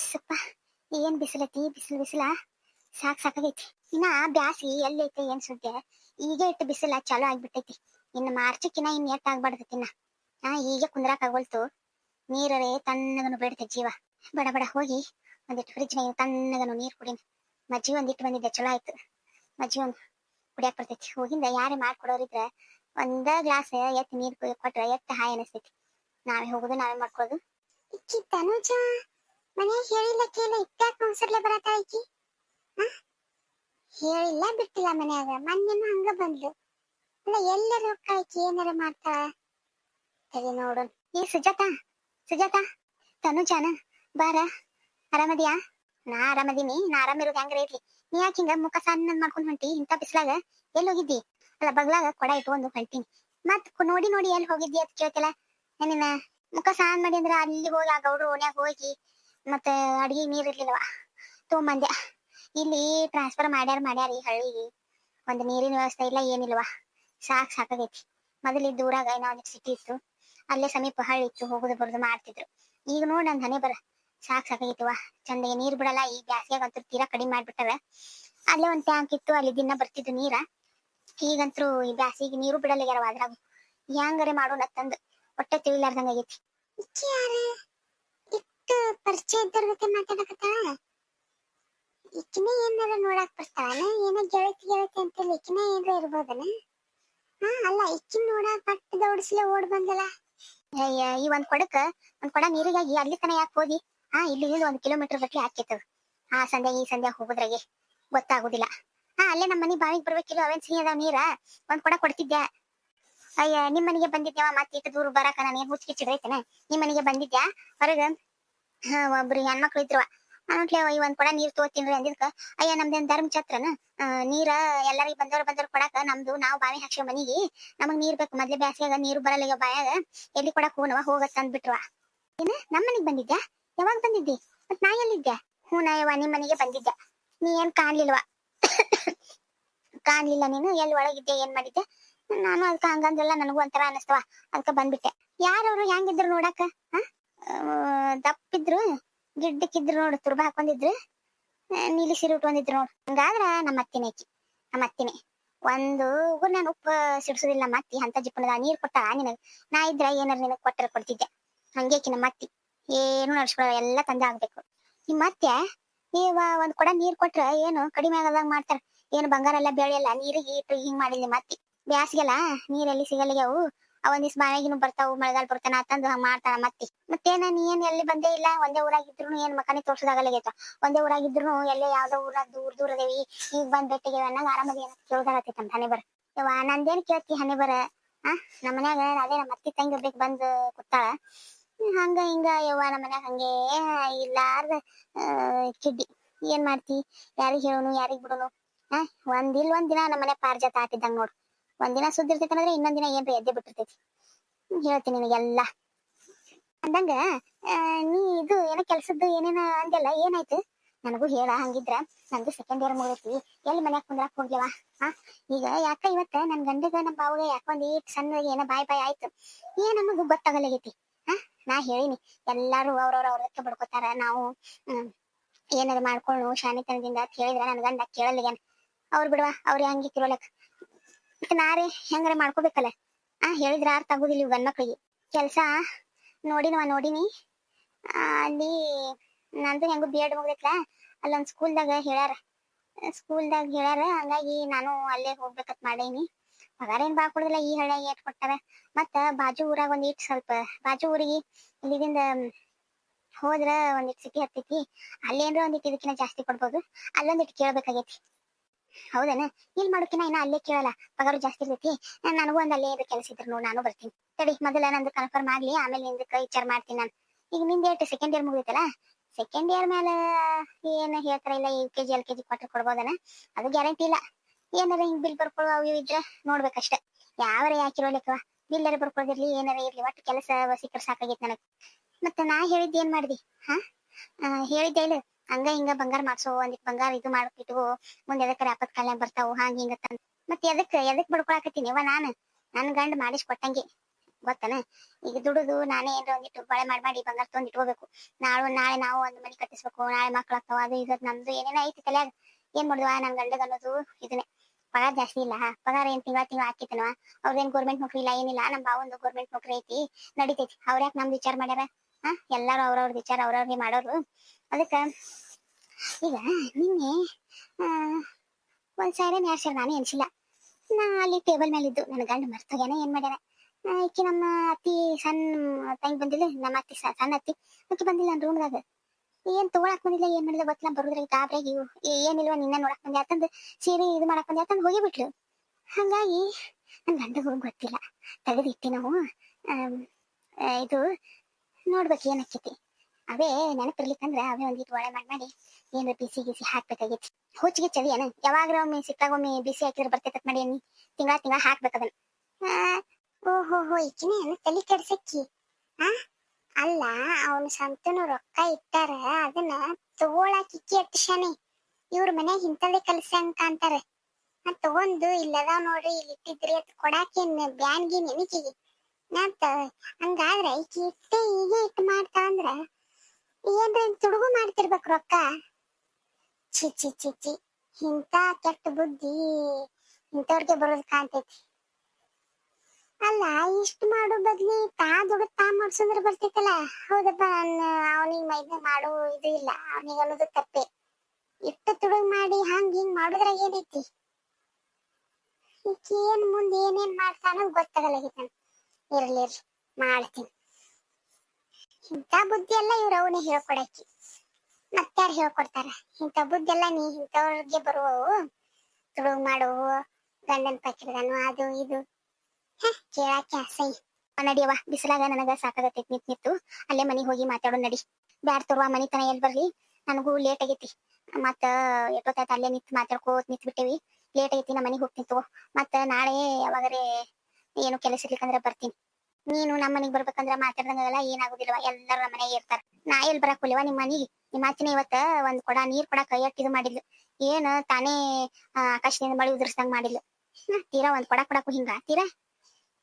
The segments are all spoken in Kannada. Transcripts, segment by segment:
ಸಪ್ಪ ಏನ್ ಬಿಸಿಲೈತಿ ಬಿಸಿಲು, ಬಿಸಿಲ? ಸಾಕ್ ಸಾಕಾಗೈತಿ. ಇನ್ನ ಬ್ಯಾಸಿ ಎಲ್ಲೈತೆ ಏನ್ ಸುದ್ದಿ? ಈಗ ಇಟ್ಟು ಬಿಸಿಲ ಚಾಲು ಆಗ್ಬಿಟ್ಟೈತಿ. ಇನ್ನು ಮಾರ್ಚಕ್ಕಿನ ಇನ್ ಎಟ್ ಆಗ್ಬಾರ್ದೈತಿ ಇನ್ನ. ಆ ಈಗ ಕುಂದ್ರಾಕ್ ಆಗೋಲ್ತು. ನೀರರೆ ತಣ್ಣಗನು ಬೇಡತೆ ಜೀವ. ಬಡ ಬಡ, ಹೋಗಿ ಒಂದಿಟ್ಟು ಫ್ರಿಜ್ ನಾಗ ತಣ್ಣಗನು ನೀರ್ ಕುಡಿನ. ಮಜ್ಜಿ ಒಂದಿಟ್ಟು ಬಂದಿದ್ದೆ, ಚಲೋ ಆಯ್ತು. ಮಜ್ಜಿ ಒಂದು ಕುಡಿಯಾಕ್ ಬರ್ತೈತಿ. ಹೋಗಿಂದ ಯಾರೇ ಮಾಡ್ಕೊಡೋರಿದ್ರ ಒಂದ ಗ್ಲಾಸ್ ಎತ್ತ ನೀರ್ ಕೊಟ್ರ ಎತ್ತ ಹಾಯ್ ಅನಿಸ್ತೈತಿ. ನಾವೇ ಹೋಗುದು, ನಾವೇ ಮಾಡ್ಕೊಳ್ಳೋದು ಇಕ್ಕಿ ತನುಜ. ಮನ್ಯಾಗ ಹೇಳಿಲ್ಲ ಕೇಳ ಇಟ್ಟಾಕ ಒಂದ್ಸರ್ಲೆ ಬರತ್ತ ಆಕಿ ಆ? ಹೇಳಿಲ್ಲ, ಬಿಟ್ಟಿಲ್ಲ ಮನ್ಯಾಗ. ಮನ್ನೆನು ಹಂಗ ಬಂದ್ಲು. ಅಲ್ಲ ಎಲ್ಲರ ರೊಕ್ಕ ಆಕಿ ಏನಾರ ಮಾಡ್ತಾಳ? ಸರಿ ನೋಡು. ಏ, ಸುಜಾತ ಸುಜಾತ ತನುಜಾನ ಬಾರ. ಆರಾಮದಿಯಾ? ನಾ ಆರಾಮದೀನಿ. ನಾ ಆರಾಮಿರೋದು ಹೆಂಗ್ರೆ ಇರ್ಲಿ. ನೀ ಯಾಕೆ ಹಿಂಗ ಮುಖ ಸಣ್ಣ ಮಾಡ್ಕೊಂಡ್ ಹೊಂಟಿ? ಇಂಥ ಬಿಸ್ಲಾಗ ಎಲ್ಲಿ ಹೋಗಿದ್ದಿ? ಅಲ್ಲ, ಬಗ್ಲಾಗ ಕೊಡ ಇಟ್ಕೊಂಡು ಹೊಂಟೀನಿ ಮತ್ ನೋಡಿ ನೋಡಿ ಎಲ್ಲಿ ಹೋಗಿದ್ದಿ ಅಂತ ಕೇಳ್ತಿಲ್ಲ. ನಿನ್ನ ಮುಖ ಸಾನ್ ಮಾಡಿ ಅಂದ್ರ ಅಲ್ಲಿ ಹೋಗಿ ಆ ಗೌಡ್ರು ಓಣ್ಯಾಗ ಹೋಗಿ ಮತ್ತೆ ಅಡಿಗೆ ನೀರ್ ಇರ್ಲಿಲ್ಲವ ತೊಗೊಂಬಂದೆ. ಇಲ್ಲಿ ಟ್ರಾನ್ಸ್ಫರ್ ಮಾಡ್ಯಾರ ಮಾಡ್ಯಾರ ಈ ಹಳ್ಳಿಗೆ. ಒಂದು ನೀರಿನ ವ್ಯವಸ್ಥೆ ಇಲ್ಲ, ಏನಿಲ್ವಾ? ಸಾಕ್ ಸಾಕಾಗೈತಿ. ಮೊದಲಿದ್ದ ದೂರಾಗ ಏನೋ ಸಿಟಿ ಇತ್ತು. ಅಲ್ಲೇ ಸಮೀಪ ಹಳ್ಳಿ ಇತ್ತು, ಹೋಗುದು ಬರುದು ಮಾಡ್ತಿದ್ರು. ಈಗ ನೋಡ್ ನನ್ ಹನಿ ಬರ. ಸಾಕ್ ಸಾಕಾಗಿತ್ತುವ ಚಂದಗೆ ನೀರ್ ಬಿಡಲ್ಲ, ಈ ಬ್ಯಾಸಿಗೆ ಅಂತೂ ತೀರಾ ಕಡಿಮೆ ಮಾಡ್ಬಿಟ್ಟಾರ ಅಲ್ಲೇ ಒಂದ್ ಟ್ಯಾಂಕ್ ಇತ್ತು, ಅಲ್ಲಿ ದಿನ ಬರ್ತಿದ್ದು ನೀರ. ಈಗಂತೂ ಈ ಬ್ಯಾಸಿಗೆ ನೀರು ಬಿಡಲ್ಲ ಯಾರವ ಅದ್ರಾಗ ಹೆಂಗಾರೆ ಮಾಡೋಣ ತಂದು. ಹೊಟ್ಟೆ ತಿಳಿಲಾರ್ದಂಗ ಆಗೈತಿ. ಇಟ್ಟು ಪರಿಚಯ ಇದ್ದವ್ರ ಜೊತೆ ಮಾತಾಡಕತ್ತಾಳ ಇಕ್ಕಿನೇ ಏನಾರ ಬರ್ತಾಳ ಏನೋ ಗೆಳತಿ ಗೆಳತಿ ಅಂತೇಳಿ ಇಕ್ಕಿನೇ ಏನಾರ ಇರ್ಬೋದನ? ಹಾ, ಅಲ್ಲ ಇಕ್ಕಿನ ನೋಡಾಕ್ ಪಟ್ಟ ದೌಡಿಸ್ಲೇ ಓಡ್ ಬಂದಲ್ಲ ಈ ಒಂದ್ ಕೊಡಕ, ಒಂದ್ ಕೊಡ ನೀರಿಗಾಗಿ ಅಲ್ಲಿ ತನ ಯಾಕೆ ಹೋದಿ? ಹಾ, ಇಲ್ಲಿ ಒಂದ್ ಕಿಲೋಮೀಟರ್ ಬಟ್ಲಿ ಹಾಕಿತ್ತು ಆ ಸಂಧ್ಯಾ, ಈ ಸಂಧ್ಯಾ ಹೋಗುದ್ರಾಗೆ ಗೊತ್ತಾಗುದಿಲ್ಲ. ಹಾ, ಅಲ್ಲೇ ನಮ್ಮ ಮನೆ ಬಾವಿಗೆ ಬರ್ಬೇಕಿಲ್ಲ ಅವೇನ್ ಸಿಹಿ ಅದಾವ ನೀರ. ಒಂದ್ ಕೊಡ ಕೊಡ್ತಿದ್ದೆ ಅಯ್ಯ, ನಿಮ್ ಮನೆಗೆ ಬಂದಿದ್ಯವ ಮತ್ತೆ ಇಟ್ಟು ದೂರ ಬರಾಕ ನಾನು ಏನ್ ಹುಚ್ಚಿಚ್ಚಿಡ್ರೈತೇನೆ ನಿಮ್ ಮನೆಗೆ ಬಂದಿದ್ಯಾ? ಹೊರಗ ಒಬ್ರು ಹೆಣ್ಮಕ್ಳು ಇದ್ರು. ಅನ್ಟ್ಲೆ ಈ ಒಂದ್ ಕೊಡ ನೀರ್ ತೋತಿನ್ರಿ ಅಂದಿದ್ಕ, ಅಯ್ಯ ನಮ್ದೇನ್ ಧರ್ಮ ಛತ್ರನ ನೀರ ಎಲ್ಲರಿಗ್ ಬಂದವ್ರ ಬಂದವ್ರ ಕೊಡಾಕ ನಮ್ದು, ನಾವು ಬಾವಿ ಹಾಕ್ಸೋ ಮನಿಗೆ ನಮಗ್ ನೀರ್ ಬೇಕು. ಮೊದ್ಲೇ ಬ್ಯಾಸ್ಗ್ಯಾಗ ನೀರು ಬರಲ್ಲ ಬಾಯಾಗ. ಎಲ್ಲಿ ಕೊಡಕ್ ಹೋನವ ಹೋಗತ್ ಅಂದ್ಬಿಟ್ವ ಏನ ನಮ್ಮ ಮನಿಗ್ ಬಂದಿದ್ಯಾ? ಯಾವಾಗ ಬಂದಿದ್ದಿ? ಮತ್ ನಾ ಎಲ್ಲಿದ್ದೆ? ಹ್ಞೂ ನಾ ಯವ್ವ ನಿಮ್ ಮನೆಗೆ ಬಂದಿದ್ದೆ. ನೀ ಏನ್ ಕಾಣ್ಲಿಲ್ವಾ? ಕಾಣ್ಲಿಲ್ಲ ನೀನು. ಎಲ್ಲಿ ಒಳಗಿದ್ದೆ? ಏನ್ ಮಾಡಿದ್ದೆ? ನಾನು ಅದಕ್ಕ ಹಂಗಂದ್ರಲ್ಲ, ನನಗೂ ಒಂಥರ ಅನಸ್ತವ. ಅದಕ್ಕ ಬಂದ್ಬಿಟ್ಟೆ. ಯಾರವ್ರು? ಹೆಂಗಿದ್ರು ನೋಡಾಕ? ಆ? ದಪ್ಪಿದ್ರು, ಗಿಡ್ಡಕ್ಕಿದ್ರು ನೋಡು, ತುರ್ಬ ಹಾಕೊಂಡಿದ್ರು. ನೀಲಿ ಸೀರೆ ಉಟ್ಕೊಂಡಿದ್ರು ನೋಡು. ಹಂಗಾದ್ರ ನಮ್ಮ ಅತ್ತಿನೇ ಆಕಿ ನಮ್ಮ ಅತ್ತಿನೇ. ಒಂದು ಉಗುರ್ ನಾನು ಉಪ್ಪು ಸಿಡ್ಸೋದಿಲ್ಲ ಅತ್ತಿ, ಅಂತ ಜಿಪ್ಪನದ ನೀರ್ ಕೊಟ್ಟ ನಿನಗೆ, ನಾ ಇದ್ರ ಏನಾರ ನಿನಗೆ ಕೊಟ್ಟರೆ ಕೊಡ್ತಿದ್ದೆ. ಹಂಗೇಕಿ ನಮ್ಮ ಅತ್ತಿ. ಏನು ನಡ್ಸ್ಕೊಳ ಎಲ್ಲ ತಂದೆ ಆಗ್ಬೇಕು. ನಿಮ್ಮ ಅತ್ತೆ ನೀವ ಒಂದ್ ಕೊಡ ನೀರ್ ಕೊಟ್ರ ಏನು ಕಡಿಮೆ ಆಗದಾಗ ಮಾಡ್ತಾರ ಏನು ಬಂಗಾರ ಎಲ್ಲ ಬೆಳೆಯಲ್ಲ, ನೀರಿಗೆ ಇಟ್ಟು ಹಿಂಗ್ ಮಾಡಿಲ್ಲ ನಿಮ್ಮ ಅತ್ತಿ. ಬ್ಯಾಸ್ಗೆಲ್ಲ ನೀರೆಲ್ಲಿ ಸಿಗಲ್ಲಿಗೆವು ಅವೊಂದಿಸ್ ಮನೆಗಿನ ಬರ್ತಾವು ಮಳೆಗಾಲ ಬರ್ತಾನ ಅಂತಂದು ಹಂಗ ಮಾಡ್ತಾನ ಮತ್ತಿ. ಮತ್ತೇನ ನೀ ಏನ್ ಎಲ್ಲಿ ಬಂದೇ ಇಲ್ಲ ಒಂದೇ ಊರಾಗಿದ್ರು ಏನ್ ಮಕ್ಕನೇ ತೋರ್ಸೋದಾಗಲ್ಲಾಗೈತ ಒಂದೇ ಊರಾಗಿದ್ರು ಎಲ್ಲೇ ಯಾವ್ದೋ ಊರಾಗ ದೂರ ದೂರ ಅದೇವಿ ಈಗ ಬಂದ್ ಬೆಟ್ಟಿಗೆ ಅನ್ನಂಗ ಆರಾಮದಿ ಏನ ಕೇಳ್ದಾಗತ್ತೈತ ಹನೆ ಬರ ಯವ್ವ ನಂದೇನ್ ಕೇಳ್ತಿ ಹನೆ ಬರ ಆ ನಮ್ಮ ಮನ್ಯಾಗ ಅದೇ ನಮ್ಮ ಅತ್ತಿ ತಂಗಿ ಒಬ್ಬೇಕ್ ಬಂದ್ ಕೂತಾಳ. ಹಂಗ ಹಿಂಗ ಯವ್ವ ನಮ್ಮ ಮನ್ಯಾಗ ಹಂಗೆ ಇಲ್ಲಾರ್ದ ಆ, ಕಿಡ್ಡಿ. ಏನ್ ಮಾಡ್ತಿ? ಯಾರಿಗ್ ಹೇಳೋನು ಯಾರಿಗ್ ಬಿಡೋನು? ಆ ಒಂದಿಲ್ ಒಂದ್ ದಿನ ನಮ್ಮ ಮನೆ ಪಾರ್ಜಾತ ಆತಿದ್ದಂಗ ನೋಡು. ಒಂದಿನ ಸುದ್ದಿ ಇರ್ತೈತೆ ಅಂದ್ರೆ ಇನ್ನೊಂದ್ ದಿನ ಎದ್ದೆ ಬಿಟ್ಟಿರ್ತೈತಿ. ಹೇಳ್ತೀನಿ ನಿನಗೆಲ್ಲ. ಅಂದಂಗ ನೀ ಇದು ಏನೋ ಕೆಲ್ಸದ್ದು ಏನೇನ ಅಂದೆಲ್ಲ ಏನಾಯ್ತು? ನನಗೂ ಹೇಳ, ಹಂಗಿದ್ರ ನಂದು ಸೆಕೆಂಡ್ ಇಯರ್ ಮುಗಿದೈತಿ. ಎಲ್ಲಿ ಮನ್ಯಾಗ ಕುಂದ್ರಾಕ್ ಹೋಗ್ಯವ ಆ, ಈಗ ಯಾಕ ಇವತ್ತ ನನ್ ಗಂಡಗ ನಮ್ಮ ಬಾವಗ ಯಾಕೊಂದ್ ಈಟ್ ಸಣ್ಣಗೆ ಏನೋ ಬಾಯ್ ಬಾಯ್ ಆಯ್ತು. ಏನ್ ನಮಗೂ ಗೊತ್ತಾಗಲಾಗೈತಿ. ಹಾ ನಾ ಹೇಳಿನಿ. ಎಲ್ಲಾರು ಅವ್ರವ್ರ ಅವ್ರಕ್ಕೆ ಬಡ್ಕೋತಾರ. ನಾವು ಏನಾರ ಮಾಡ್ಕೊಳ್ಳು ಶಾನಿತನದಿಂದ ಅಂತ ಹೇಳಿದ್ರ ನನ್ ಗಂಡ ಕೇಳಲಿಗೇನ ಅವ್ರು ಬಿಡುವ, ಅವ್ರ ಹಂಗೆ ಕಿರೋಲಕ್ ಮತ್ತೆ ನಾರೇ ಹೆಂಗಾರ ಮಾಡ್ಕೋಬೇಕಲ್ಲ? ಆ, ಹೇಳಿದ್ರ ಅರ್ಥ ತಗೋದಿಲ್ಲ ಇವ್ ಗಂಡ್ಮಕ್ಳಿಗೆ. ಕೆಲ್ಸ ನೋಡಿನವ, ನೋಡಿನಿ. ಅಲ್ಲಿ ನಂದು ಹೆಂಗು ಬಿ ಎಡ್ ಮುಗ್ದೈತ್ಲ, ಅಲ್ಲೊಂದ್ ಸ್ಕೂಲ್ದಾಗ ಹೇಳ್ಯಾರ. ಸ್ಕೂಲ್ದಾಗ ಹೇಳ್ಯಾರ, ಹಂಗಾಗಿ ನಾನು ಅಲ್ಲೇ ಹೋಗ್ಬೇಕಂತ ಮಾಡೇನಿ. ಪಗಾರ ಏನ್ ಬಾ ಕೊಡುದಿಲ್ಲ, ಈ ಹಳ್ಳಿಯಾಗ ಏಟ್ ಕೊಟ್ಟಾರ. ಮತ್ತ ಬಾಜು ಊರಾಗ ಒಂದ್ ಸ್ವಲ್ಪ, ಬಾಜು ಊರಿಗೆ ಇಲ್ಲಿದಿಂದ ಹೋದ್ರ ಒಂದಿಟ್ ಸಿಟಿ ಹತ್ತೈತಿ. ಅಲ್ಲೇನ್ರ ಒಂದಿಟ್ ಇದಕ್ಕಿಂತ ಜಾಸ್ತಿ ಕೊಡ್ಬೋದು. ಅಲ್ಲೊಂದಿಟ್ ಕೇಳ್ಬೇಕಾಗೈತಿ. ಹೌದೇನ? ಇಲ್ಲಿ ಮಾಡೋಕಿನ ಇನ್ನ ಅಲ್ಲೇ ಕೇಳಲ್ಲ. ಪಗಾರ ಜಾಸ್ತಿ ಇರ್ತೈತಿ. ನಾನ್ ನನಗೂ ಒಂದ್ ಅಲ್ಲೇ ಇದು ಕೆಲಸ ಇದ್ರು ನೋಡ್ ನಾನು ಬರ್ತೀನಿ. ತಡಿ, ಮೊದಲ ನಂದು ಕನ್ಫರ್ಮ್ ಆಗ್ಲಿ, ಆಮೇಲೆ ನಿಂದಕ್ಕ ವಿಚಾರ ಮಾಡ್ತೀನಿ ನಾನು. ಈಗ ನಿಂದ ಏಟ್ ಸೆಕೆಂಡ್ ಇಯರ್ ಮುಗಿತಲ್ಲ ಸೆಕೆಂಡ್ ಇಯರ್ ಮೇಲೆ ಏನ್ ಹೇಳ್ತಾರ ಇಲ್ಲ U K G L K G quarter ಕೊಡ್ಬೋದನ? ಅದು ಗ್ಯಾರಂಟಿ ಇಲ್ಲ. ಏನಾರ ಹಿಂಗ್ ಬಿಲ್ ಬರ್ಕೊಳ್ಳೋ ಅವು ಇದ್ರೆ ನೋಡ್ಬೇಕಷ್ಟೆ. ಯಾವ್ರ ಯಾಕಿರೋ ಲೆಕ್ಕವ ಬಿಲ್ಲರ ಬರ್ಕೊಳ್ದಿರ್ಲಿ ಏನಾರ ಇರ್ಲಿ, ಒಟ್ಟು ಕೆಲಸ ಸಿಕ್ಕರ್ ಸಾಕಾಗೈತೆ ನನಗ್. ಮತ್ತೆ ನಾ ಹೇಳಿದ್ ಏನ್ ಮಾಡಿದಿ? ಹಾ? ಹೇಳಿದ್ದೆ ಇಲ್ಲ ಹಂಗ ಹಿಂಗ ಬಂಗಾರ ಮಾಡ್ಸೋ ಒಂದಿಟ್ ಬಂಗಾರ ಇದು ಮಾಡ್ಬಿಟ್ಟು ಮುಂದೆ ಎದಕ್ಕ ಆಪತ್ ಕಲ್ಯಾಣ ಬರ್ತಾವು, ಹಂಗ ಹಿಂಗ ತಂದ್ ಮತ್ತೆ ಎದಕ್ ಎದಕ್ ಬಡ್ಕೊಳಕತ್ತೀನಿ ಇವ ನಾನು? ನನ್ ಗಂಡ ಮಾಡಿಸ್ ಕೊಟ್ಟಂಗೆ. ಗೊತ್ತನ? ಈಗ ದುಡುದು ನಾನೇ ಏನ್ರ ಒಂದಿಟ್ಟು ಬಳೆ ಮಾಡಿ ಬಂಗಾರ ತೊಗೊಂಡ್ ಇಟ್ಕೋಬೇಕು. ನಾಳೆ ನಾಳೆ ನಾವು ಒಂದ್ ಮನಿ ಕಟ್ಟಿಸ್ಬೇಕು, ನಾಳೆ ಮಕ್ಳು ಆಗ್ತಾವ, ಅದು ಇದು, ನಮ್ದು ಏನೇನ ಐತಿ ತಲ್ಯಾಗ. ಏನ್ ಮಾಡುವ ನನ್ ಗಂಡಗ ಅನ್ನೋದು ಇದನ್ನೇ. ಪಗಾರ ಜಾಸ್ತಿ ಇಲ್ಲ ಪಗಾರ ಏನ್ ತಿಂಗಳ ತಿಂಗಳ ಹಾಕಿತನವ ಅವ್ರದೇನ್ ಗೌರ್ಮೆಂಟ್ ನೌಕರಿ ಇಲ್ಲ, ಏನಿಲ್ಲ. ನಮ್ ಬಾವಂದು ಗೌರ್ಮೆಂಟ್ ನೌಕರಿ ಐತಿ, ನಡಿತೈತಿ. ಅವ್ರ ಯಾಕೆ ನಮ್ದು ವಿಚಾರ ಮಾಡ್ಯಾರ? ಹಾ, ಎಲ್ಲಾರು ಅವ್ರವ್ರ ವಿಚಾರ ಅವ್ರವ್ರಿಗೆ ಮಾಡೋರು. ಅದಕ್ಕ ಈಗ ನಿನ್ನೆ ಒಂದ್ ಸಾವಿರ ಯಾರು ಸಾವಿರ ನಾನು ಎನ್ಸಿಲ್ಲ ನಾ ಅಲ್ಲಿ ಟೇಬಲ್ ಮೇಲೆ ಇದ್ದು, ನನ್ನ ಗಂಡ ಮರ್ತೋಗ್ಯಾನ, ಏನ್ ಮಾಡ್ಯಾರ ಈಕಿ ನಮ್ಮ ಅತ್ತಿ ಸಣ್ಣ ತಂಗಿ ಬಂದಿಲ್ಲ, ನಮ್ಮ ಅತ್ತಿ ಸಣ್ಣ ಅತ್ತಿ. ಅಕ್ಕಿ ಬಂದಿಲ್ಲ ನನ್ನ ರೂಮ್ದಾಗ ಏನ್ ತಗೊಳಕ್ ಬಂದಿಲ್ಲ, ಏನ್ ಮಾಡಿಲ್ಲ ಗೊತ್ತಿಲ್ಲ ಬರುದ್ರಾಗ ಗಾಬ್ರಾಗ ಏನಿಲ್ವ, ನಿನ್ನ ನೋಡಕ್ ಬಂದೆ ಅಂತಂದ್ ಸೀರೆ ಇದು ಮಾಡಕ್ ಬಂದೆ ಅಂತಂದ್ ಹೋಗಿಬಿಟ್ಲು. ಹಂಗಾಗಿ ನನ್ ಗಂಡಗೂ ಗೊತ್ತಿಲ್ಲ. ತೆಗೆದಿಟ್ಟಿ ನಾವು ಇದು ನೋಡ್ಬೇಕು ಏನಕ್ಕೈತಿ ಅವೇ ನೆನಪಿರ್ಲಿಕ್ಕಂದ್ರ ಅವೇ ಒಂದಿಟ್ಟು ಒಳೆ ಮಾಡಿ ಮಾಡಿ ಏನ್ರ ಬಿಸಿ ಗಿಸಿ ಹಾಕ್ಬೇಕಾಗೈತಿ ಹುಚ್ಚಿಗೆ ಚಳಿ ಏನ ಯಾವಾಗ್ರ ಒಮ್ಮೆ ಸಿಕ್ಕಾಗ ಬಿಸಿ ಹಾಕಿದ್ರೆ ಬರ್ತೈತತ್ ಮಾಡಿ ತಿಂಗಳ ತಿಂಗಳ ಹಾಕ್ಬೇಕದನ್ನ ಓಹೋ, ಹೋ, ಈಕಿನ ತಲೆ ಕೆಡ್ಸಕ್ಕಿ. ಆ, ಅಲ್ಲ, ಅವನ ಸಂತನು ರೊಕ್ಕ ಇಟ್ಟಾರ, ಅದನ್ನ ತಗೊಳಕ್ ಇಕ್ಕಿ ಎತ್ತಿಶಾನೆ ಇವ್ರ ಮನ್ಯಾಗ ಇಂಥದೇ ಅಂತ ಅಂತಾರೆ. ನಾ ತಗೊಂಡು ಇಲ್ಲದ ನೋಡ್ರಿ ಇಲ್ಲಿ ಇಟ್ಟಿದ್ರಿ ಅದ್ ಕೊಡಾಕೇನ್ ಬ್ಯಾನ್ಗಿ ನೆನಕಿಗೆ ನಾತ ಹಂಗಾದ್ರೆ ಈಕಿ ಹೀಗೆ ಇಟ್ಟು ಮಾಡ್ತಾ ಅಂದ್ರ ಏನ್ರ ತುಡುಗು ಮಾಡ್ತಿರ್ಬೇಕು ರೊಕ್ಕ? ಚಿ ಛಿ ಛಿ ಛಿ. ಇಂಥ ಕೆಟ್ಟ ಬುದ್ಧಿ ಇಂಥವ್ರಿಗೆ ಬರೋದ್ ಕಾಣ್ತೈತಿ. ಅಲ್ಲ, ಇಷ್ಟ ಮಾಡೋ ಬದ್ಲಿ ತಾ ದುಡ್ಡು ತಾ ಮಾಡ್ಸಂದ್ರ ಬರ್ತೈತಲ್ಲ? ಹೌದಪ್ಪ ಅವನಿಗೆ ಮೈದ ಮಾಡೋ ಇದು ಇಲ್ಲ. ಅವನಿಗೆ ಅನ್ನೋದು ತಪ್ಪೆ. ಇಟ್ಟು ತುಡುಗ್ ಮಾಡಿ ಹಂಗ್ ಹಿಂಗ್ ಮಾಡುದ್ರಾಗ ಏನೈತಿ? ಈಕಿ ಏನ್ ಮುಂದೆ ಏನೇನ್ ಮಾಡ್ತಾನೋ ಗೊತ್ತಾಗಲಾಗಿತ್ತಾನ ಇರ್ಲಿ ಮಾಡ್ತೀನಿ. ಇಂಥ ಬುದ್ಧಿ ಎಲ್ಲ ಇವ್ರ ಅವನೇ ಹೇಳ್ಕೊಡಕ್ಕಿ. ಮತ್ತಾರು ಹೇಳ್ಕೊಡ್ತಾರ? ಇಂಥ ಬುದ್ಧಿ ಎಲ್ಲ ನೀ ಇಂಥವ್ರಿಗೆ ಬರುವವು. ತುಡುಗ್ ಮಾಡುವು ಗಂಡನ ಪಕ್ಕಿರ್ದನು, ಅದು, ಇದು. ಕೇಳಕ್ಕೆ ಸೈ ನಡಿಯವ್ವ ಬಿಸಿಲಾಗ ನನಗ ಸಾಕಾಗತೈತಿ ನಿತ್ ನಿತ್ತು ಅಲ್ಲೇ ಮನಿಗ್ ಹೋಗಿ ಮಾತಾಡೋ ನಡಿ. ಬ್ಯಾಡ್ ತರುವ ಮನಿತನ ಎಲ್ ಬರ್ಲಿ? ನನಗೂ ಲೇಟ್ ಆಗೈತಿ. ಮತ್ತ ಎಷ್ಟೊತ್ತಾಯ್ತು ಅಲ್ಲೇ ನಿತ್ ಮಾತಾಡ್ಕೋತ್ ನಿತ್ ಬಿಟ್ಟೇವಿ ಲೇಟ್ ಆಗೈತಿ ನಮ್ಮ ಮನಿಗ್ ಹೋಗ್ತಿತ್ತು ಮತ್ತ ನಾಳೆ ಯಾವಾಗರೆ ಏನು ಕೆಲಸ ಇರ್ಲಿಕ್ಕಂದ್ರ ಬರ್ತೀನಿ. ನೀನು ನಮ್ಮ ಮನಿಗ್ ಬರ್ಬೇಕಂದ್ರ ಮಾತಾಡ್ದಂಗೆಲ್ಲ ಏನಾಗುದಿಲ್ವ? ಎಲ್ಲರೂ ನಮ್ಮ ಮನೆಗೆ ಇರ್ತಾರ. ನಾ ಎಲ್ ಬರಾಕ್ ಹೋಲಿವ ನಿಮ್ ಮನಿಗೆ? ನಿಮ್ಮ ಅತ್ತಿನ ಇವತ್ತ ಒಂದ್ ಕೊಡ ನೀರ್ ಕೈ ಯಾಕ ಇದು ಮಾಡಿದ್ಲು. ಏನ ತಾನೇ ಆಕಾಶದಿಂದ ಮಳಿ ಉದುರ್ಸ್ದಂಗ್ ಮಾಡಿದ್ಲು. ತೀರಾ ಒಂದ್ ಕೊಡ ಕೊಡಾಕು ಹಿಂಗ ತೀರಾ?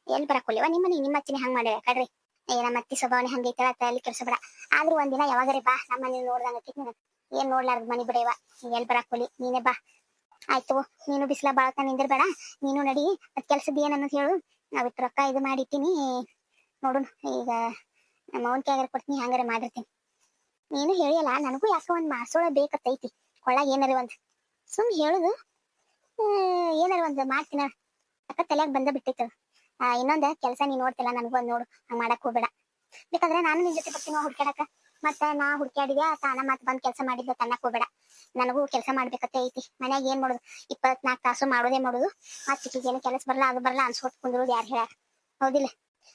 ಎಲ್ ಬರಾಕ್ ಹೋಲಿವ ನಿಮ್ಮ ಮನೆ ನಿಮ್ಮ ಅತ್ತಿನ ಹಂಗ್ ಮಾಡ್ಯಾಳ ಕಡ್ರಿ ಏ, ನಮ್ಮ ಅತ್ತಿ ಸ್ವಭಾವನೆ ಹಂಗೈತಲ್ಲ ಅತ್ತ, ಅಲ್ಲಿ ಕೆಲಸ ಬಿಡ. ಆದ್ರೂ ಒಂದಿನ ಯಾವಾಗ್ರಿ ಬಾ, ನಮ್ಮ ಮನೆ ನೋಡ್ದಂಗ. ಏನ್ ನೋಡ್ಲಾರ್ದ ಮನಿ ಬಿಡೇವ ಎಲ್ ಬರಾಕ್ ಹೋಲಿ ನೀನೇ ಬಾ. ಆಯ್ತು ನೀನು ಬಿಸಿಲ ಬಾಳ ನಿಂದಿರ್ಬೇಡ. ನೀನು ನಡಿ ಅದ್ ಕೆಲ್ಸದ ಏನ ಅನ್ನೋದು ಹೇಳು. ನಾವಿತ್ತು ರೊಕ್ಕ ಇದು ಮಾಡಿಟ್ಟಿನಿ. ನೋಡು ಈಗ ನಮ್ಮ ಅವನ್ ಕೈಯಾಗ ಕೊಡ್ತೀನಿ, ಹಂಗಾರೆ ಮಾಡಿರ್ತೀನಿ. ನೀನು ಹೇಳಿಯಲ್ಲ, ನನಗೂ ಯಾಕೋ ಒಂದ್ ಮಾಡ್ಸೋಳ ಬೇಕತ್ತೈತಿ. ಕೊಳ್ಳ ಏನಾರ ಒಂದ್ ಸುಮ್ ಹೇಳುದು. ಏನಾರ ಒಂದ್ ಮಾಡ್ತೀನ. ಅಕ್ಕ ತಲೆಯಾಗ ಬಂದ ಬಿಟ್ಟಿತ್ತು. ಆ, ಇನ್ನೊಂದ ಕೆಲಸ ನೀ ನೋಡ್ತಿಲ್ಲ, ನನಗೂ ಒಂದ್ ನೋಡು. ಹಂಗ್ ಮಾಡಕ್ ಹೋಗ್ಬೇಡ. ಬೇಕಾದ್ರೆ ನಾನು ನಿನ್ ಜೊತೆ ಬರ್ತೀನಿ ಹುಡ್ಕ್ಯಾಡಕ ಮತ್ತ ನಾ ಹುಡ್ಕ್ಯಾಡಿದ್ಯಾ, ತಾನ ಮತ್ ಬಂದ್ ಕೆಲಸ ಮಾಡಿದ್ದ, ತನ್ನಕ್ ಹೋಗ್ಬೇಡ. ನನಗೂ ಕೆಲಸ ಮಾಡ್ಬೇಕತ್ತೆ ಐತಿ. ಮನ್ಯಾಗ ಏನ್ ಮಾಡುದು? ಇಪ್ಪತ್ನಾಲ್ಕು ತಾಸು ಮಾಡೋದೇ ಮಾಡುದು. ಆ ಚಿಕ್ಕಿಗೆ ಏನು ಕೆಲಸ ಬರಲ್ಲ ಅದು ಬರಲ್ಲ ಅನ್ಸ್ಕೊಟ್ ಕುಂದ್ರೋದು ಯಾರು ಹೇಳ ಹೌದಿಲ್ಲ.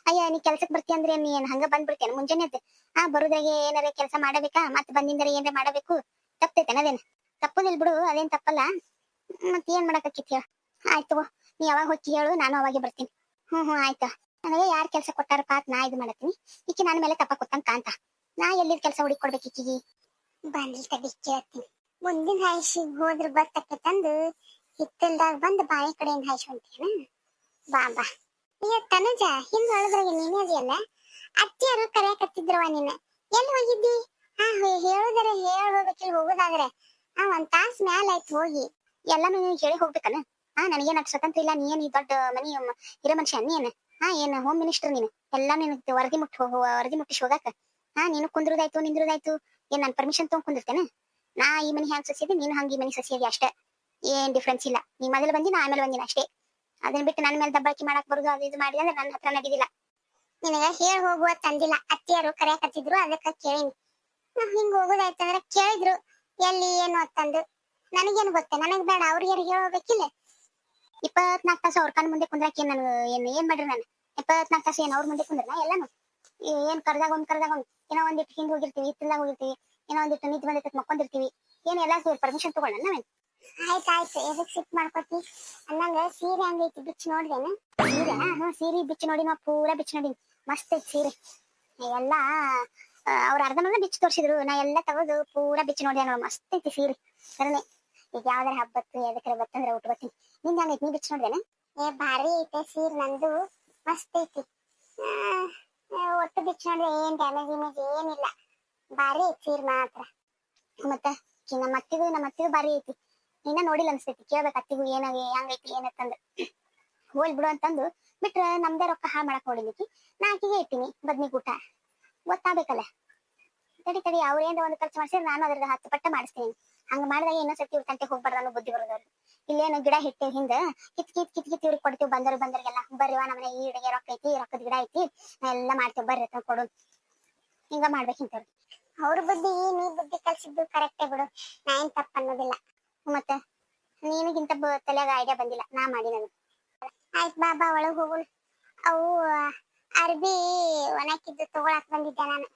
ಅಯ್ಯ, ನೀ ಕೆಲ್ಸಕ್ ಬರ್ತೀಯ ಅಂದ್ರೆ ನೀ ಏನ್ ಹಂಗ ಬಂದ್ಬಿಡ್ತೇನೆ? ಮುಂಜಾನೆ ಎದ್ದು. ಆ, ಬರುದ್ರಾಗೆ ಏನಾರ ಕೆಲಸ ಮಾಡಬೇಕಾ? ಮತ್ ಬಂದಿಂದ್ರೆ ಏನಾರ ಮಾಡಬೇಕು? ತಪ್ಪೈತೆ ಅದೇನ್? ತಪ್ಪುದಿಲ್ ಬಿಡು, ಅದೇನ್ ತಪ್ಪಲ್ಲ. ಮತ್ ಏನ್ ಮಾಡಕತ್ತಿತ್ ಹೇಳ? ಆಯ್ತು ನೀ ಯಾವಾಗ ಹೋಗಿ ಹೇಳು ನಾನು ಅವಾಗೆ ಬರ್ತೀನಿ. ಹ್ಮ್ ಹ್ಮ್, ಆಯ್ತಾ ನನಗೆ ಯಾರ್ ಕೆಲಸ ಕೊಟ್ಟಾರಪ್ಪ ಅಂತ ನಾ ಇದು ಮಾಡತ್ತೀನಿ. ಈಕಿ ನನ್ನ ಮೇಲೆ ತಪ್ಪ ಕೊಟ್ಟಂತ ಕಾಂತ ನಾ ಎಲ್ಲಿದ್ ಕೆಲಸ ಹುಡುಕೊಡ್ಬೇಕು ಈಕಿಗೆ? ಬಂದಿಲ್ ತಡಿ, ಕೇಳ್ತೀನಿ. ಮುಂದಿನ ಹಾಯಿಸಿಗೆ ಹೋದ್ರ ಬರ್ತಕ್ಕೆ ತಂದು ಹಿತ್ತಲ್ದಾಗ ಬಂದು ಬಾಯಿ ಕಡೆಯಿಂದ ಹಾಯ್ಸಿ ಬಾ ಬಾ. ಅಯ್ಯೋ, ತನುಜ, ಹಿಂದ ಹೊಳದ್ರಾಗ ನೀನೇ ಅದಿಯಲ್ಲ ಅತ್ತಿಯರು ಕರೆಯಕತ್ತಿದ್ರವ ನಿನ್ನ. ಎಲ್ಲಿ ಹೋಗಿದ್ದಿ? ಹಾ, ಹೇಳುದರೆ ಹೇಳ ಹೋಗ್ಬೇಕಿಲ್ಲ ಹೋಗೋದಾದ್ರೆ. ಆ, ಒಂದ್ ತಾಸ್ ಮ್ಯಾಲ ಆಯ್ತು ಹೋಗಿ. ಎಲ್ಲಾನು ನೀವು ಹೇಳಿ ಹೋಗ್ಬೇಕನ? ಹಾ ನನಗೇನ ಸ್ವತಂತ್ರ ಇಲ್ಲ, ನೀ ಏನ್ ದೊಡ್ಡ ಮನಿ ಹಿರೇ ಮನುಷ್ಯ ನೀನ್ ಹಾ ಏನ್ ಹೋಮ್ ಮಿನಿಸ್ಟರ್ ನೀನು? ಎಲ್ಲಾ ನಿನ್ ವರದಿ ಮುಟ್ಟಿ ವರದಿ ಮುಟ್ಟಿಸಿ ಹೋಗಾಕ? ಹಾ ನೀನು ಕುಂದ್ರದಾಯ್ತು, ನಿಂದ್ರದಾಯ್ತು. ಏನ್, ನನ್ ಪರ್ಮಿಷನ್ ತಗೊಂಡ್ ಕುಂದಿರ್ತೇನೆ? ನಾ ಈ ಮನಿ ಹ್ಯಾಂಗ್ ಸಸಿದಿ, ನೀನು ಹಂಗ ಈ ಮನಿ ಸಸಿಯದಿ ಅಷ್ಟೇ. ಏನ್ ಡಿಫ್ರೆನ್ಸ್ ಇಲ್ಲ. ನೀ ಮೊದಲು ಬಂದಿ, ನಾ ಆಮೇಲೆ ಬಂದಿನ ಅಷ್ಟೇ. ಅದನ್ನ ಬಿಟ್ಟು ನನ್ನ ಮೇಲೆ ದಬ್ಬಾಕಿ ಮಾಡಕ್ ಬರುದು, ಅದು ಇದು ಮಾಡಿದ್ರೆ ನನ್ನ ಹತ್ರ ನಡೀದಿಲ್ಲ. ನಿನಗ ಹೇಳ್ ಹೋಗುವ ತಂದಿಲ್ಲ. ಅತ್ತಿಯರು ಕರೆಯಕತ್ತಿದ್ರು ಅದಕ್ಕ ಕೇಳಿನಿ. ಹಿಂಗ್ ಹೋಗುದಾಯ್ತಂದ್ರ ಕೇಳಿದ್ರು. ಎಲ್ಲಿ, ಏನು ಅಂತಂದು ನನಗೇನು ಗೊತ್ತೆ, ನನಗ್ ಬೇಡ. ಅವ್ರಿಗೆ ಹೇಳೋಬೇಕಿಲ್ಲ ಇಪ್ಪತ್ನಾಲ್ಕು ತಾಸು ಅವ್ರ ಕಣ್ ಮುಂದೆ ಕುಂದ್ರಕ್ಕೆ ನಾನು ಏನ್ ಏನ್ ಮಾಡ್ರಿ ನಾನು? ಇಪ್ಪತ್ನಾಲ್ಕು ತಾಸು ಏನ್ ಅವ್ರ ಮುಂದೆ ಕುಂದ್ರಲ್ಲ ಎಲ್ಲಾನು? ಏನ್ ಕರ್ದಾಗ ಒಂದ್ ಕರ್ದಾಗ ಒಂದ್ ಏನೋ ಒಂದಿಟ್ಟು ಹಿಂಗ್ ಹೋಗಿರ್ತೀವಿ ಇತ್ತಿಲ್ದಾಗ ಹೋಗಿರ್ತೀವಿ. ಏನೋ ಒಂದಿಟ್ಟು ನಿಂತು ಬಂದಿತ್ತು ಮಕ್ಕೊಂಡಿರ್ತೀವಿ ಏನ್ ಎಲ್ಲಾ ಪರ್ಮಿಷನ್ ತಗೊಳ್ಳೋಣ ನಾವೇನ್? ಆಯ್ತು ಆಯ್ತು. ಎದಕ್ ಸಿಟ್ ಮಾಡ್ಕೊತಿ? ಅನ್ನಂಗ ಸೀರೆ ಹಂಗೈತಿ ಬಿಚ್ಚಿ ನೋಡ್ದೇನ? ಸೀರೆ ಹ್ಞೂ ಸೀರೆ ಬಿಚ್ಚಿ ನೋಡಿ ನಾ ಪೂರಾ ಬಿಚ್ಚಿ ನೋಡಿ ಮಸ್ತ್ ಐತಿ ಸೀರೆ. ಎಲ್ಲಾ ಅವ್ರ ಅರ್ಧ ಮಂದಿ ಬಿಚ್ಚಿ ತೋರಿಸಿದ್ರು. ನಾ ಎಲ್ಲ ತಗೋದು ಪೂರಾ ಬಿಚ್ಚಿ ನೋಡಿದೆ ನೋಡ್ ಮಸ್ತ್ ಐತಿ ಸೀರೆ. ಸರನೆ ಈಗ ಯಾವ್ದಾರ ಹಬ್ಬತ್ತು ಎದಕ್ಕೆ ಬತ್ತಂದ್ರೆ ಉಟ್ಕೋತೀನಿ ನಿಂದ ಹಂಗೈತಿ ನೀ ಬಿಚ್ಚಿ ನೋಡ್ದೇನ? ಏ ಭಾರಿ ಐತೆ ಸೀರೆ ನಂದು. ಮಸ್ತ್ ಐತಿ. ಒಟ್ಟು ಬಿಚ್ಚ ನೋಡ್ರೆ ಏನ್ ಡ್ಯಾಮೇಜ್ ಇಮೇಜ್ ಏನಿಲ್ಲ. ಭಾರಿ ಐತಿ ಸೀರ್ ಮಾತ್ರ ಮತ್ತ ನಮ್ಮ ಅತ್ತಿಗೂ ನಮ್ಮ ಅತ್ತಿಗೂ ಬಾರಿ ಐತಿ. ಇನ್ನ ನೋಡಿಲ್ಲ ಅನ್ಸ್ತೈತಿ ಕೇಳ್ಬೇಕು ಅತ್ತಿಗೂ ಹೆಂಗ್ ಹೆಂಗೈತಿ ಏನತ್ತಂದ್ರ ಹೋಲ್ ಬಿಡು ಅಂತಂದು ಬಿಟ್ರ ನಮ್ದೇ ರೊಕ್ಕ ಹಾಳು ಮಾಡಕ್ ನೋಡಿದಿಕ್ಕಿ ನಾ ಆಕಿಗೆ ಇಟ್ಟಿನಿ ಬದ್ನಿಗೂಟ ಗೊತ್ತಾಗ್ಬೇಕಲ್ಲ. ತಡಿ ತಡಿ ಅವ್ರೇನ್ರ ಒಂದು ಖರ್ಚು ಮಾಡ್ಸಿದ್ರೆ ನಾನು ಅದ್ರದ್ದು ಹತ್ತು ಪಟ್ಟ ಮಾಡಿಸ್ತೀನಿ. ಹಂಗ ಮಾಡಿದಾಗ ಇನ್ನೊಂದ್ ಸರ್ತಿ ಇವ್ರ ತಂಟೆ ಹೋಗ್ಬಾರ್ದು ಅನ್ನೋ ಬುದ್ಧಿ ಬರೋದವ್ರು ಇಲ್ಲೇನು ಗಿಡ ಹಿಟ್ಟು ಹಿಂದ ಕಿತ್ ಕಿತ್ ಕಿತ್ ಕಿತ್ ಇವ್ರಿಗೆ ಕೊಡ್ತೀವಿ ಬಂದರು, ಬಂದರಿಗೆಲ್ಲ. ಬರ್ರಿವಾ ನಮ್ಮನೆ ಈ ಗಿಡಗೆ ರೊಕ್ಕ ಐತಿ, ರೊಕ್ಕದ ಗಿಡ ಐತಿ. ಎಲ್ಲ ಮಾಡ್ತೇವೆ, ಬರ್ರಿ ಕೊಡು. ಹಿಂಗ ಮಾಡ್ಬೇಕಿಂತವ್ರು ಅವ್ರ ಬುದ್ಧಿ ನೀ ಬುದ್ಧಿ ಕಲ್ಸಿದ್ದು ಕರೆಕ್ಟೇ ಬಿಡು. ನಾ ಏನ್ ತಪ್ಪ ಅನ್ನೋದಿಲ್ಲ. ಮತ್ತೆ ನಿನಗಿಂತ ತಲೆಯಾಗ ಐಡಿಯಾ ಬಂದಿಲ್ಲ. ನಾ ಮಾಡಿ ನಾನು ಆಯ್ತ್ ಬಾಬಾ ಒಳಗ್ ಹೋಗೋಣ. ಅವು, ಅರ್ಬಿ ಒಣಕಿದ್ದು ತಗೊಳಕ್ ಬಂದಿದ್ದೆ ನಾನು.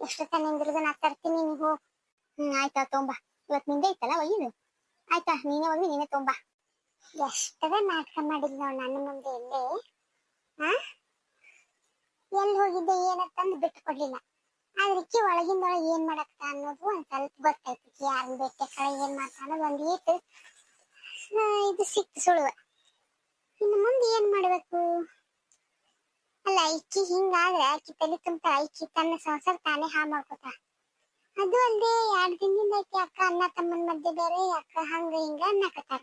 ಎಷ್ಟು ನಿಂದ್ರದು ನಾ ತರ್ತೀನಿ ನೀವು ಹ್ಮ್, ಆಯ್ತಾ ತೊಂಬ ಇವತ್ ನಿಂದೆ ಐತಲ್ಲ ಒಯ್ಯಿದು ಆಯ್ತಾ, ನೀನೇ ಹೋಗಿ, ನೀನೇ ತೊಂಬ ಎಷ್ಟದ ನಾಟಕ ಮಾಡಿದ್ ನೋಡ್ ನನ್ನ ಮುಂದೆ ಇಲ್ಲೇ ಹಾ ಎಲ್ಲಿ ಹೋಗಿದ್ದೆ ಏನಂತಂದು ಬಿಟ್ಟು ಕೊಡ್ಲಿಲ್ಲ. ಆದ್ರೆ ಇಕ್ಕಿ ಒಳಗಿಂದೊಳಗೆ ಏನ್ ಮಾಡಕ್ತ ಅನ್ನೋದು ಒಂದ್ ಸ್ವಲ್ಪ ಗೊತ್ತಾಯ್ತು. ಯಾರು ಬೇಕೆ ಕಡೆ ಏನ್ ಮಾಡ್ತಾನೋ ಒಂದ್ ಈಟ್ ಇದು ಸಿಕ್ತು ಸುಳುವ. ಇನ್ನು ಮುಂದೆ ಏನ್ ಮಾಡ್ಬೇಕು? ಅಲ್ಲ ಇಕ್ಕಿ ಹಿಂಗಾದ್ರೆ ಆಕಿ ತಲೆ ತುಂಬ ಇಕ್ಕಿ ತನ್ನ ಸಂಸಾರ ತಾನೇ ಹಾ ಮಾಡ್ಕೋತ ಅದು ಅಲ್ಲದೆ ಎರಡ್ ದಿನದಿಂದ ಐತಿ ಅಕ್ಕ, ಅಣ್ಣ, ತಮ್ಮನ ಮಧ್ಯೆ ಬೇರೆ ಅಕ್ಕ, ಹಂಗ ಹಿಂಗ ಅನ್ನಕತ್ತಾರ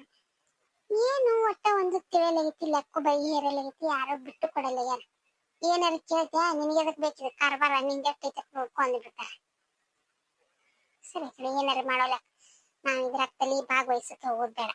ಏನು ಒಟ್ಟ ಒಂದು ತಿಳಿಯಲಾಗೈತಿ ಲೆಕ್ಕ ಬೈ ಹೇರಲಾಗೈತಿ, ಯಾರೋ ಬಿಟ್ಟು ಕೊಡಲ್ಲ ಯಾರು. ಏನಾರ ಕೇಳ್ತ್ಯಾ ನಿನಗೆ ಅದಕ್ಕೆ ಬೇಕಿದೆ ಕಾರ್ಬಾರ, ನಿಂಗೆ ಎಷ್ಟೈತೆ ನೋಡ್ಕೊಂಡು ಬಿಡ್ತಾರ ಸರಿ ಸರಿ ಏನಾರ ಮಾಡೋಲ್ಲ. ನಾನು ಇದ್ರ ತಲೆ ಭಾಗವಹಿಸಕ್ಕೆ ಹೋಗೋದ್ ಬೇಡ